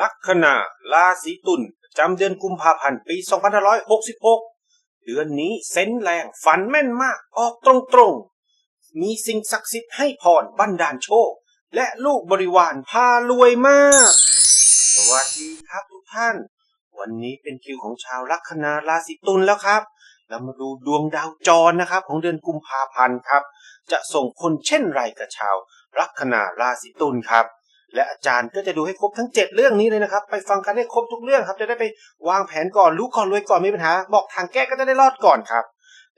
ลัคนาราศีตุลจำเดือนกุมภาพันธ์ปี 2566 เดือนนี้เซนแรงฝันแม่นมากออกตรงๆ มีสิ่งศักดิ์สิทธิ์ให้พรบันดาลโชค และลูกบริวารพารวยมาก สวัสดีครับทุกท่าน วันนี้เป็นคิวของชาวลัคนาราศีตุลแล้วครับ เรามาดูดวงดาวจรนะครับ ของเดือนกุมภาพันธ์ครับ จะส่งผลเช่นไรกับชาวลัคนาราศีตุลครับ และอาจารย์ก็จะดูให้ครบทั้ง 7 เรื่องนี้เลยนะครับ ไปฟังกันให้ครบทุกเรื่องครับ จะได้ไปวางแผนก่อนรู้ก่อนรวยก่อนมีปัญหา บอกทางแก้ก็จะได้รอดก่อนครับ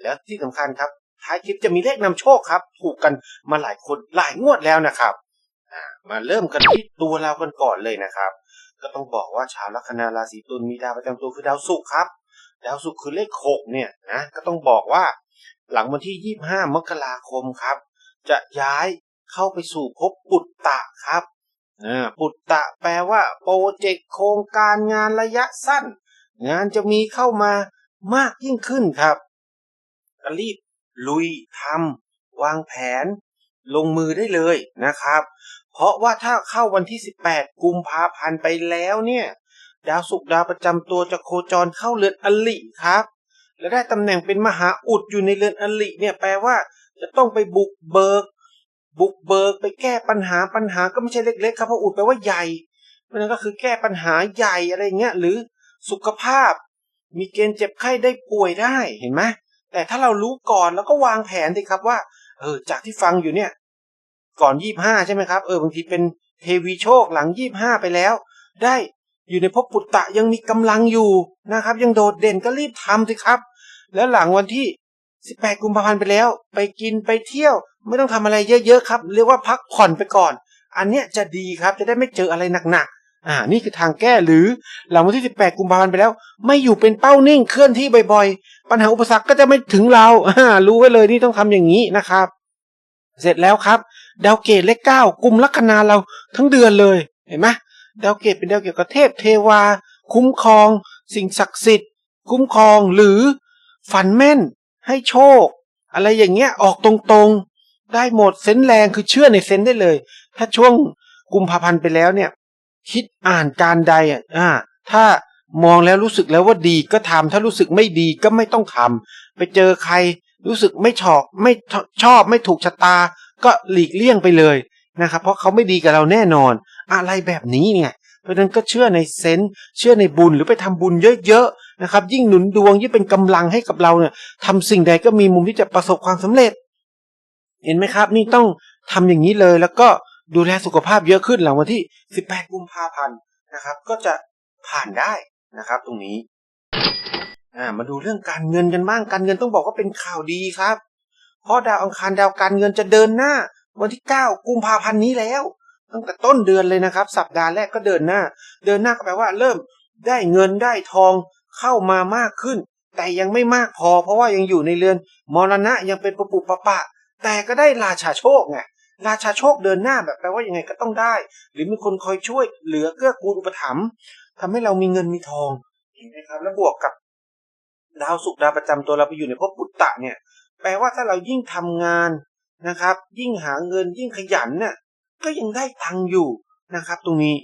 แล้วที่สำคัญครับท้ายคลิปจะมีเลขนำโชคครับ ถูกกันมาหลายคนหลายงวดแล้วนะครับมาเริ่มกันที่ตัวเรากันก่อนเลยนะครับ ก็ต้องบอกว่าชาวลัคนาราศีตุลมีดาวประจำตัวคือดาวศุกร์ครับ ดาวศุกร์คือเลขหกเนี่ยนะก็ต้องบอกว่า หลังวันที่ 25 มกราคมครับ จะย้ายเข้าไปสู่ภพปุตตะครับ ปุตตะแปลว่า โปรเจกต์โครงการงานระยะสั้น งานจะมีเข้ามามากยิ่งขึ้นครับรีบลุยทำวางแผน ลงมือได้เลยนะครับ เพราะว่าถ้าเข้าวันที่ 18 กุมภาพันธ์ไปแล้วเนี่ย ดาวศุกร์ดาวประจำตัวจะโคจรเข้าเรือนอลิครับ และได้ตำแหน่งเป็นมหาอุดอยู่ในเรือนอลิเนี่ยแปลว่า จะต้องไปบุกเบิก บุกเบิกไปแก้ปัญหาปัญหาก็ไม่ใช่เล็กๆครับเพราะอุดแปลว่าใหญ่เพราะนั้นก็คือแก้ปัญหาใหญ่อะไรเงี้ยหรือสุขภาพ มีเกณฑ์เจ็บไข้ได้ป่วยได้เห็นไหมแต่ถ้าเรารู้ก่อนแล้วก็วางแผนสิครับว่า เออ จากที่ฟังอยู่เนี่ย ก่อนยี่ห้าใช่ไหมครับเออบางทีเป็นเทวีโชคหลังยี่ห้าไปแล้ว ได้อยู่ในภพปุตตะยังมีกำลังอยู่นะครับ ยังโดดเด่นก็รีบทำสิครับ แล้วหลังวันที่ 18 กุมภาพันธ์ไปแล้ว ไปกินไปเที่ยว ไม่ต้องทำอะไรเยอะๆครับ เรียกว่าพักผ่อนไปก่อน อันเนี้ยจะดีครับจะได้ไม่เจออะไรหนักๆอ่านี่คือทางแก้หรือหลังวันที่ 18 กุมภาพันธ์ไปแล้ว ไม่อยู่เป็นเป้านิ่งเคลื่อนที่บ่อยๆ ปัญหาอุปสรรคก็จะไม่ถึงเราอ่ารู้ไว้เลยนี่ต้องทำอย่างนี้นะครับ เสร็จแล้วครับ ดาวเกตเลขเก้ากุมลัคนาเราทั้งเดือนเลยเห็นไหมดาวเกตเป็นดาวเกี่ยวกับเทพเทวา คุ้มครอง สิ่งศักดิ์สิทธิ์ คุ้มครองหรือฝันแม่นให้โชค อะไรอย่างเงี้ยออกตรง ได้หมดเซนแรงคือเชื่อในเซนได้เลย ถ้าช่วงกุมภาพันธ์ไปแล้วเนี่ย คิดอ่านการใดอะอ่า ถ้ามองแล้วรู้สึกแล้วว่าดีก็ทำถ้ารู้สึกไม่ดีก็ไม่ต้องทำไปเจอใครรู้สึกไม่ชอบไม่ชอบไม่ถูกชะตา ก็หลีกเลี่ยงไปเลยนะครับ เพราะเขาไม่ดีกับเราแน่นอน อะไรแบบนี้เนี่ยเพราะฉะนั้นก็เชื่อในเซนเชื่อในบุญหรือไปทำบุญเยอะๆนะครับ ยิ่งหนุนดวงยิ่งเป็นกำลังให้กับเราเนี่ยทำสิ่งใดก็มีมุมที่จะประสบความสำเร็จ เห็นไหมครับ นี่ต้องทำอย่างนี้เลยแล้วก็ดูแลสุขภาพเยอะขึ้นหลังวันที่ 18 กุมภาพันธ์นะครับ ก็จะผ่านได้นะครับ ตรงนี้อ่ามาดูเรื่องการเงินกันบ้างการเงินต้องบอกว่าเป็นข่าวดีครับ เพราะดาวอังคารดาวการเงินจะเดินหน้า วันที่ 9 กุมภาพันธ์นี้แล้ว ตั้งแต่ต้นเดือนเลยนะครับ สัปดาห์แรกก็เดินหน้า เดินหน้าก็แปลว่าเริ่มได้เงินได้ทองเข้ามามากขึ้น แต่ยังไม่มากพอ เพราะว่ายังอยู่ในเรือนมรณะยังเป็นปุปุปะปะ แต่ก็ได้ราชาโชคไงราชาโชคเดินหน้าแบบแปลว่ายังไงก็ต้องได้ หรือมีคนคอยช่วยเหลือเกื้อกูลอุปถัมภ์ทำให้เรามีเงินมีทองเห็นไหมครับ แล้วบวกกับดาวศุกดาวประจำตัวเราไปอยู่ในภพปุตตะเนี่ย แปลว่าถ้าเรายิ่งทำงานนะครับ ยิ่งหาเงินยิ่งขยันเนี่ยก็ยังได้ตังอยู่นะครับ ตรงนี้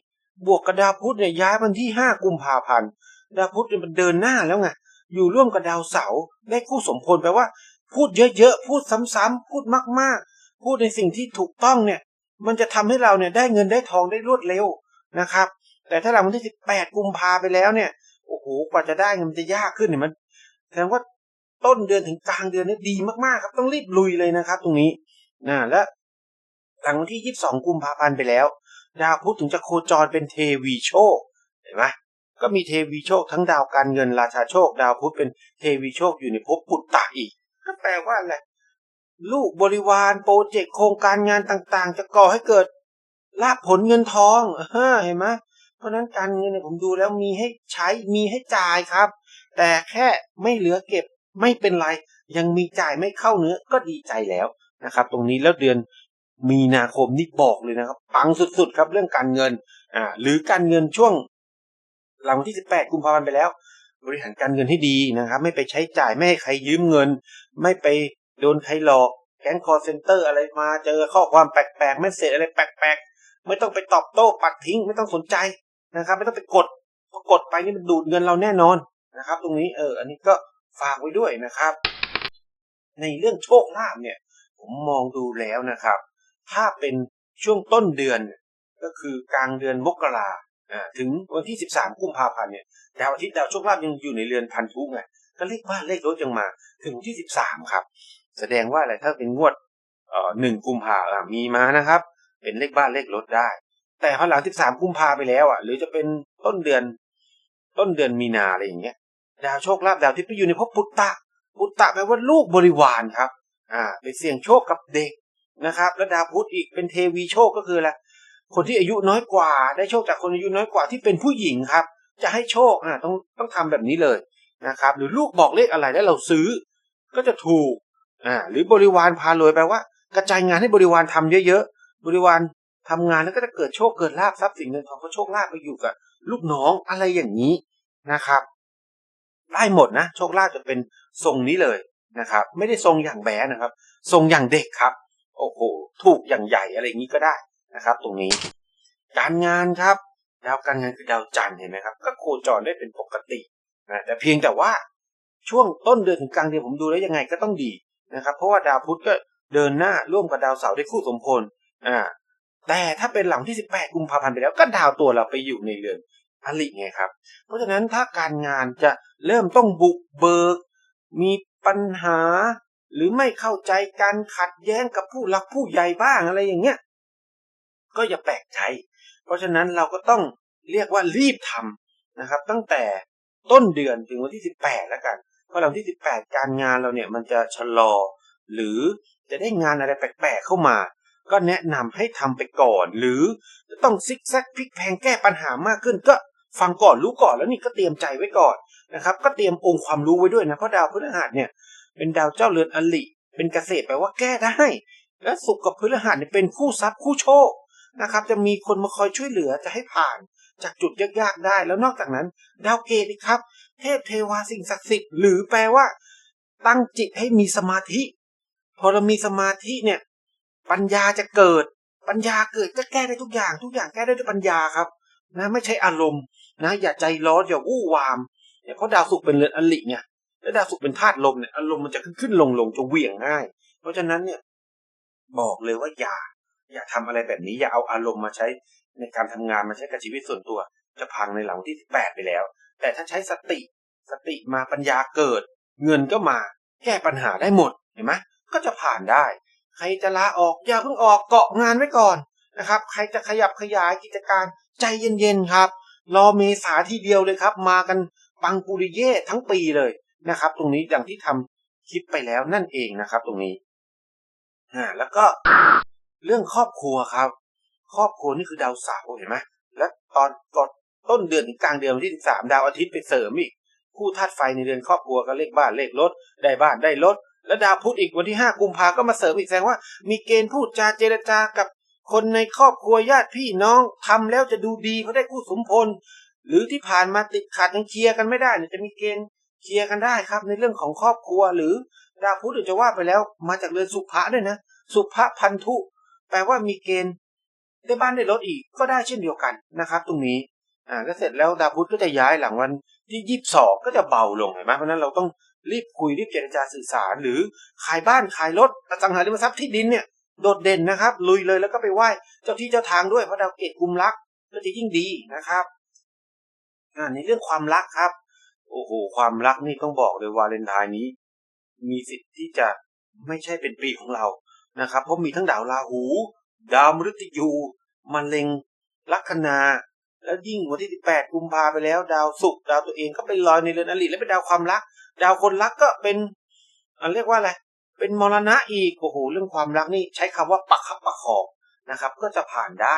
บวกกับดาวพุธเนี่ยย้ายวันที่ห้ากุมภาพันธ์ดาวพุธเนี่ยมันเดินหน้าแล้วไงอยู่ร่วมกับดาวเสาร์ได้คู่สมพลแปลว่า พูดเยอะๆ พูดซ้ำๆพูดมากๆ พูดในสิ่งที่ถูกต้องเนี่ย มันจะทำให้เราเนี่ยได้เงินได้ทองได้รวดเร็วนะครับ แต่ถ้าหลังวันที่สิบแปดกุมภาไปแล้วเนี่ย โอ้โห กว่าจะได้เงินมันจะยากขึ้นเนี่ยมันแสดงว่าต้นเดือนถึงกลางเดือนนี่ดีมากๆครับ ต้องรีบลุยเลยนะครับ ตรงนี้นะและหลังวันที่ 22 กุมภาพันธ์ไปแล้ว ดาวพุธถึงจะโคจรเป็นเทวีโชคเห็นไหมก็มีเทวีโชคทั้งดาวการเงินราชาโชค ดาวพุธเป็นเทวีโชคอยู่ในภพปุตตะอีก แปลว่าอะไรลูกบริวารโปรเจกต์โครงการงานต่างๆ จะก่อให้เกิดลาภผลเงินทองเห็นไหมเพราะนั้นการเงินเนี่ยผมดูแล้วมีให้ใช้มีให้จ่ายครับ แต่แค่ไม่เหลือเก็บไม่เป็นไร ยังมีจ่ายไม่เข้าเนื้อก็ดีใจแล้วนะครับ ตรงนี้แล้วเดือนมีนาคมนี่บอกเลยนะครับ ปังสุดๆครับเรื่องการเงินอ่าหรือการเงินช่วงหลังวันที่ 18 กุมภาพันธ์ไปแล้ว บริหารการเงินให้ดีนะครับ ไม่ไปใช้จ่ายไม่ให้ใครยืมเงิน ไม่ไปโดนใครหลอกแก๊งคอร์เซนเตอร์อะไรมาเจอข้อความแปลกๆไม่เสร็จอะไรแปลกๆ ไม่ต้องไปตอบโต้ปัดทิ้ง ไม่ต้องสนใจนะครับ ไม่ต้องไปกดพอกดไปนี่มันดูดเงินเราแน่นอนนะครับ ตรงนี้เออ อันนี้ก็ฝากไว้ด้วยนะครับ ในเรื่องโชคลาภเนี่ย ผมมองดูแล้วนะครับ ถ้าเป็นช่วงต้นเดือนก็คือกลางเดือนมกรา ถึงวันที่ 13 กุมภาพันธ์เนี่ยดาวอาทิตย์ดาวโชคลาภยังอยู่ในเรือนพันธุไงก็เลขบ้านเลขรถยังมา ถึงที่ 13 ครับ แสดงว่าอะไรถ้าเป็นงวดเอ่อหนึ่งกุมภาอ่ามีมานะครับ เป็นเลขบ้านเลขรถได้ แต่พอหลัง 13 กุมภาไปแล้วอะ หรือจะเป็นต้นเดือน ต้นเดือนมีนาอะไรอย่างเงี้ย ดาวโชคลาภดาวที่ไปอยู่ในภพปุตตะ ปุตตะแปลว่าลูกบริวารครับ อ่า ไปเสี่ยงโชคกับเด็กนะครับ แล้วดาวพุธอีกเป็นเทวีโชคก็คืออะไร คนที่อายุน้อยกว่า ได้โชคจากคนอายุน้อยกว่าที่เป็นผู้หญิงครับ จะให้โชคอ่าต้องต้องทำแบบนี้เลยนะครับ หรือลูกบอกเลขอะไรแล้วเราซื้อ ก็จะถูกอ่าหรือบริวารพารวยแปลว่า กระจายงานให้บริวารทำเยอะๆบริวารทำงานแล้วก็จะเกิดโชคเกิดลาภทรัพย์สินเงินทองเพราะโชคลาภไปอยู่กับลูกน้องอะไรอย่างนี้นะครับได้หมดนะโชคลาภจะเป็นทรงนี้เลยนะครับ ไม่ได้ทรงอย่างแบนะครับ ทรงอย่างเด็กครับ โอ้โหถูกอย่างใหญ่อะไรอย่างนี้ก็ได้ นะครับ ตรงนี้ การงานครับดาวการงานคือดาวจันทร์เห็นไหมครับ ก็โคจรได้เป็นปกตินะแต่เพียงแต่ว่าช่วงต้นเดือนถึงกลางเดือนผมดูแล้วยังไงก็ต้องดีนะครับ เพราะว่าดาวพุธก็เดินหน้าร่วมกับดาวเสาร์ได้คู่สมพลอ่าแต่ถ้าเป็นหลังที่ 18 กุมภาพันธ์ไปแล้วก็ดาวตัวเราไปอยู่ในเรือนอลิไงครับ เพราะฉะนั้นถ้าการงานจะเริ่มต้องบุกเบิก มีปัญหา หรือไม่เข้าใจการขัดแย้งกับผู้หลักผู้ใหญ่บ้างอะไรอย่างเงี้ย ก็อย่าแปลกใจ เพราะฉะนั้นเราก็ต้องเรียกว่ารีบทำนะครับ ตั้งแต่ต้นเดือนถึงวันที่ 18 แล้วกันเพราะหลังที่ 18 การงานเราเนี่ยมันจะชะลอ หรือจะได้งานอะไรแปลกๆเข้ามา ก็แนะนำให้ทำไปก่อน หรือจะต้องซิกแซกพลิกแพงแก้ปัญหามากขึ้น ก็ฟังก่อนรู้ก่อนแล้วนี่ก็เตรียมใจไว้ก่อนนะครับ ก็เตรียมองค์ความรู้ไว้ด้วยนะเพราะดาวพฤหัสเนี่ยเป็นดาวเจ้าเรือนอลิเป็นเกษตรแปลว่าแก้ได้ และสุขกับพฤหัสเนี่ยเป็นคู่ทรัพย์คู่โชค นะครับ จะมีคนมาคอยช่วยเหลือจะให้ผ่านจากจุดยากๆได้ แล้วนอกจากนั้น ดาวเกตครับ เทพเทวาสิ่งศักดิ์สิทธิ์หรือแปลว่า ตั้งจิตให้มีสมาธิ พอเรามีสมาธิเนี่ย ปัญญาจะเกิด ปัญญาเกิดก็แก้ได้ทุกอย่าง ทุกอย่างแก้ได้ด้วยปัญญาครับ นะ ไม่ใช่อารมณ์ นะ อย่าใจร้อนอย่าวู่วามเนี่ยเพราะดาวศุกร์เป็นเรือนอลิเนี่ยแล้วดาวศุกร์เป็นธาตุลมเนี่ยอารมณ์มันจะขึ้นขึ้นลงลงจะเหวี่ยงง่าย เพราะฉะนั้นเนี่ย บอกเลยว่าอย่า อย่าทำอะไรแบบนี้อย่าเอาอารมณ์มาใช้ในการทำงานมาใช้กับชีวิตส่วนตัว จะพังในหลังที่แปดไปแล้ว แต่ถ้าใช้สติสติมาปัญญาเกิด เงินก็มาแก้ปัญหาได้หมดเห็นไหมก็จะผ่านได้ ใครจะลาออกอย่าเพิ่งออกเกาะงานไว้ก่อนนะครับ ใครจะขยับขยายกิจการใจเย็นๆครับ รอเมษาที่เดียวเลยครับ มากันปังปุริเย่ทั้งปีเลยนะครับ ตรงนี้อย่างที่ทำคลิปไปแล้วนั่นเองนะครับ ตรงนี้อ่าแล้วก็ เรื่องครอบครัวครับ ครอบครัวนี่คือดาวเสาร์เห็นไหมและตอนก่อนต้นเดือนกลางเดือนวันที่สามดาวอาทิตย์ไปเสริมอีก คู่ธาตุไฟในเดือนครอบครัวก็เลขบ้านเลขรถได้บ้านได้รถแล้วดาวพุธอีกวันที่ห้ากุมภาก็มาเสริมอีกแสดงว่า มีเกณฑ์พูดจาเจรจากับคนในครอบครัวญาติพี่น้องทำแล้วจะดูดีเพราะได้คู่สมพล หรือที่ผ่านมาติดขัดยังเคลียร์กันไม่ได้เนี่ยจะมีเกณฑ์เคลียร์กันได้ครับ ในเรื่องของครอบครัวหรือดาวพุธจะว่าไปแล้ว มาจากเรือนสุภะด้วยนะ สุภะพันธุ แปลว่ามีเกณฑ์ได้บ้านได้รถอีกก็ได้เช่นเดียวกันนะครับ ตรงนี้อ่าก็เสร็จแล้วดาวพุธก็จะย้ายหลังวันที่ยี่สิบสองก็จะเบาลงเห็นไหมเพราะนั้นเราต้องรีบคุยรีบเจรจาสื่อสาร หรือขายบ้านขายรถอสังหาริมทรัพย์ที่ดินเนี่ยโดดเด่นนะครับ ลุยเลยแล้วก็ไปไหว้เจ้าที่เจ้าทางด้วยเพราะดาวเกตกุมรักก็จะยิ่งดีนะครับอ่าในเรื่องความรักครับ โอ้โห ความรักนี่ต้องบอกเลยวาเลนไทน์นี้ มีสิทธิ์ที่จะไม่ใช่เป็นปีของเรา นะครับ เพราะมีทั้งดาวราหู ดาวมฤตยูมะเร็งลัคนา แล้วยิ่งวันที่ 18 กุมภาไปแล้ว ดาวศุกร์ดาวตัวเองก็ไปลอยในเรือนอริแล้วเป็นดาวความรัก ดาวคนรักก็เป็นอันเรียกว่าอะไร เป็นมรณะอีกโอ้โหเรื่องความรักนี่ใช้คำว่าปักคับประคองนะครับ ก็จะผ่านได้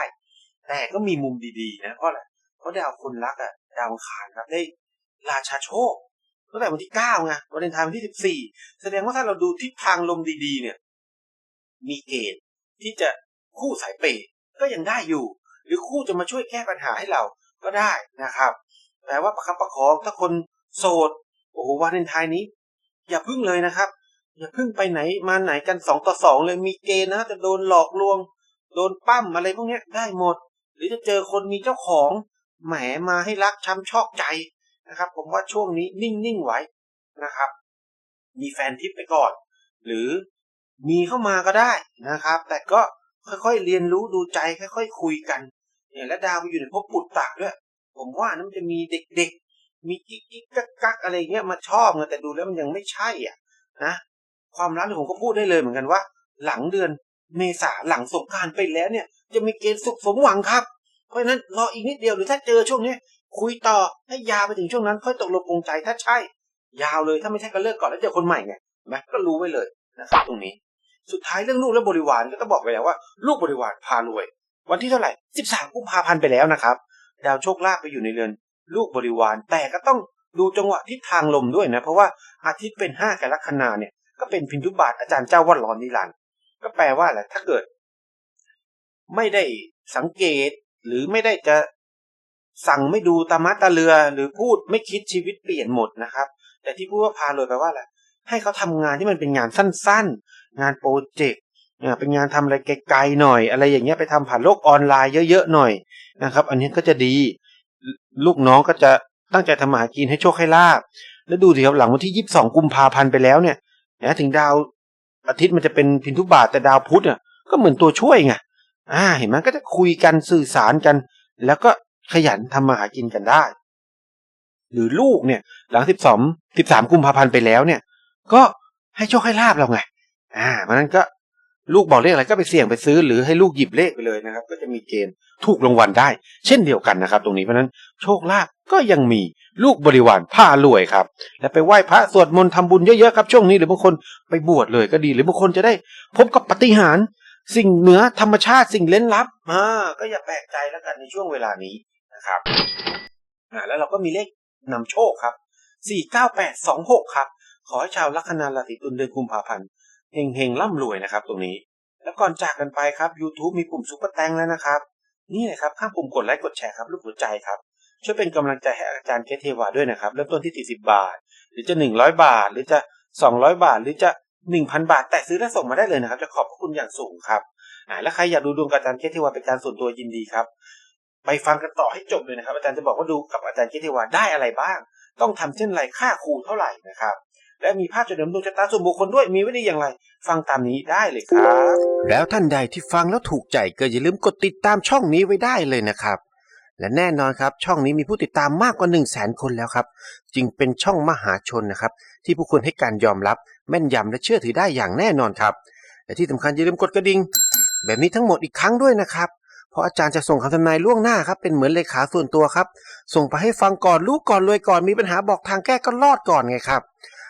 แต่ก็มีมุมดีๆนะเพราะอะไรเพราะดาวคนรักอะดาวอังคารครับได้ราชาโชคตั้งแต่วันที่9ไงวันเลนทน์วันที่ 14 แสดงว่าถ้าเราดูทิศทางลมดีๆเนี่ย มีเกณฑ์ที่จะคู่สายเปย์ก็ยังได้อยู่ หรือคู่จะมาช่วยแก้ปัญหาให้เราก็ได้นะครับแต่ว่าประคับประคองถ้าคนโสดโอ้โหวาเลนไทน์นี้ อย่าพึ่งเลยนะครับ อย่าพึ่งไปไหนมาไหนกันสองต่อสองเลยมีเกณฑ์นะจะโดนหลอกลวง โดนปั้มอะไรพวกนี้ได้หมด หรือจะเจอคนมีเจ้าของแหมมาให้รักช้ำชอกใจนะครับ ผมว่าช่วงนี้นิ่งๆไว้นะครับ มีแฟนทิปไปก่อน หรือ มีเข้ามาก็ได้นะครับ แต่ก็ค่อยๆเรียนรู้ดูใจค่อยๆคุยกันเนี่ยและดาวไปอยู่ในภพปุตตะด้วย ผมว่านั้นจะมีเด็กๆ มีกิ๊กกิ๊กกักอะไรเงี้ยมาชอบนะแต่ดูแล้วมันยังไม่ใช่อะนะความรักเนี่ผมก็พูดได้เลยเหมือนกันว่า หลังเดือนเมษาหลังสงการไปแล้วเนี่ย จะมีเกณฑ์สุขสมหวังครับ เพราะฉะนั้นรออีกนิดเดียวหรือถ้าเจอช่วงนี้คุยต่อให้ยาวไปถึงช่วงนั้น ค่อยตกลงปรงใจถ้าใช่ ยาวเลยถ้าไม่ใช่ก็เลิกก่อนแล้วเจอคนใหม่ไงแม็กก็รู้ไว้เลยนะครับตรงนี้ สุดท้ายเรื่องลูกและบริวารก็ต้องบอกไปแล้วว่า ลูกบริวารพารวย วันที่เท่าไหร่ 13 กุมภาพันธ์ไปแล้วนะครับ ดาวโชคลาภไปอยู่ในเรือน ลูกบริวารแต่ก็ต้องดูจังหวะทิศทางลมด้วยนะ เพราะว่าอาทิตย์เป็นห้ากรกฎาเนี่ยก็เป็นพินทุบาทอาจารย์เจ้าวัดร้อนนิรันด์ก็แปลว่าอะไรถ้าเกิด ไม่ได้สังเกตหรือไม่ได้จะสั่งไม่ดูตามัตาเรือหรือพูดไม่คิดชีวิตเปลี่ยนหมดนะครับ แต่ที่พูดว่าพาเลยแปลว่าอะไรให้เขาทำงานที่มันเป็นงานสั้น งานโปรเจกต์อ่าเป็นงานทำอะไรไกลๆหน่อย อะไรอย่างเงี้ยไปทำผ่านโลกออนไลน์เยอะๆหน่อยนะครับ อันนี้ก็จะดี ลูกน้องก็จะตั้งใจทำมาหากินให้โชคให้ลาบแล้วดูสิครับหลังวันที่ยี่สิบสองกุมภาพันธ์ไปแล้วเนี่ยนะถึงดาวอาทิตย์มันจะเป็นพินทุบาทแต่ดาวพุธเนี่ยก็เหมือนตัวช่วยไงอ่าเห็นไหมก็จะคุยกันสื่อสารกัน แล้วก็ขยันทำมาหากินกันได้ หรือลูกเนี่ย หลังสิบสองสิบสามกุมภาพันธ์ไปแล้วเนี่ย ก็ให้โชคให้ลาบเราไง อ่าเพราะนั้นก็ลูกบอกเลขอะไรก็ไปเสี่ยงไปซื้อ หรือให้ลูกหยิบเลขไปเลยนะครับ ก็จะมีเกณฑ์ถูกรางวัลได้ เช่นเดียวกันนะครับ ตรงนี้เพราะนั้นโชคลาภก็ยังมีลูกบริวารผ้ารวยครับ และไปไหว้พระสวดมนต์ทำบุญเยอะๆครับ ช่วงนี้หรือบางคนไปบวชเลยก็ดี หรือบางคนจะได้พบกับปฏิหารสิ่งเหนือธรรมชาติสิ่งเล้นลับอ่าก็อย่าแปลกใจแล้วกันในช่วงเวลานี้นะครับอ่าแล้วเราก็มีเลขนำโชคครับสี่เก้าแปดสองหกครับ ขอให้ชาวลัคนาราศีตุลเดือนกุมภาพันธ์ เฮงเฮงๆร่ำรวยนะครับตรงนี้ แล้วก่อนจากกันไปครับ YouTube มีปุ่มซุปเปอร์แตงแล้วนะครับ นี่นะครับข้างปุ่มกดไลค์กดแชร์ครับรูปหัวใจครับ ช่วยเป็นกำลังใจให้อาจารย์เกเทวาด้วยนะครับ เริ่มต้นที่ 40 บาท หรือจะ 100 บาท หรือจะ 200 บาท หรือจะ 1,000 บาท แต่ซื้อและส่งมาได้เลยนะครับ จะขอบพระคุณอย่างสูงครับอ่าและใครอยากดูดวงกับอาจารย์เกเทวาเป็นการส่วนตัวยินดีครับไปฟังกันต่อให้จบเลยนะครับ อาจารย์จะบอกว่าดูกับอาจารย์เกเทวาได้อะไรบ้าง ต้องทำเช่นไรค่าครูเท่าไหร่นะครับ และมีภาพจดเดิมดวงชะตาส่วนบุคคลด้วยมีไว้ได้อย่างไร ฟังตามนี้ได้เลยครับ แล้วท่านใดที่ฟังแล้วถูกใจก็อย่าลืมกดติดตามช่องนี้ไว้ได้เลยนะครับ และแน่นอนครับ ช่องนี้มีผู้ติดตามมากกว่า 1 0 0 0 0แสนคนแล้วครับ จึงเป็นช่องมหาชนนะครับ ที่ผู้คนให้การยอมรับแม่นยำและเชื่อถือได้อย่างแน่นอนครับและที่สำคัญอย่าลืมกดกระดิ่งแบบนี้ทั้งหมดอีกครั้งด้วยนะครับเพราะอาจารย์จะส่งคำทำนายล่วงหน้าครับเป็นเหมือนเลขาส่วนตัวครับ ส่งไปให้ฟังก่อนรู้ก่อนรวยก่อนมีปัญหาบอกทางแก้ก็รอดก่อนไงครับ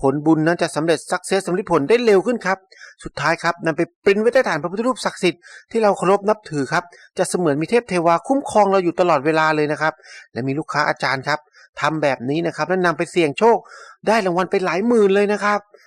ผลบุญนั้นจะสำเร็จสักเซสสำเร็จผลได้เร็วขึ้นครับ สุดท้ายครับนำไปปริ้นไว้ใต้ฐานพระพุทธรูปศักดิ์สิทธิ์ที่เราเคารพนับถือครับ จะเสมือนมีเทพเทวาคุ้มครองเราอยู่ตลอดเวลาเลยนะครับ และมีลูกค้าอาจารย์ครับทำแบบนี้นะครับแล้วนำไปเสี่ยงโชค ได้รางวัลไปหลายหมื่นเลยนะครับ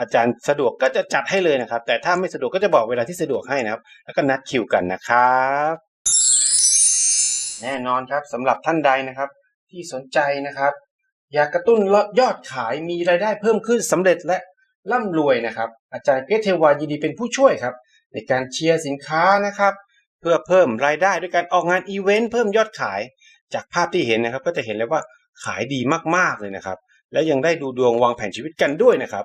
อาจารย์สะดวกก็จะจัดให้เลยนะครับ แต่ถ้าไม่สะดวกก็จะบอกเวลาที่สะดวกให้นะครับ แล้วก็นัดคิวกันนะครับ แน่นอนครับสำหรับท่านใดนะครับ ที่สนใจนะครับ อยากกระตุ้นยอดขายมีรายได้เพิ่มขึ้นสำเร็จและร่ำรวยนะครับ อาจารย์เกรทเทวายินดีเป็นผู้ช่วยครับ ในการเชียร์สินค้านะครับ เพื่อเพิ่มรายได้ด้วยการออกงานอีเวนต์เพิ่มยอดขาย จากภาพที่เห็นนะครับ ก็จะเห็นเลยว่าขายดีมากๆเลยนะครับ และยังได้ดูดวงวางแผนชีวิตกันด้วยนะครับ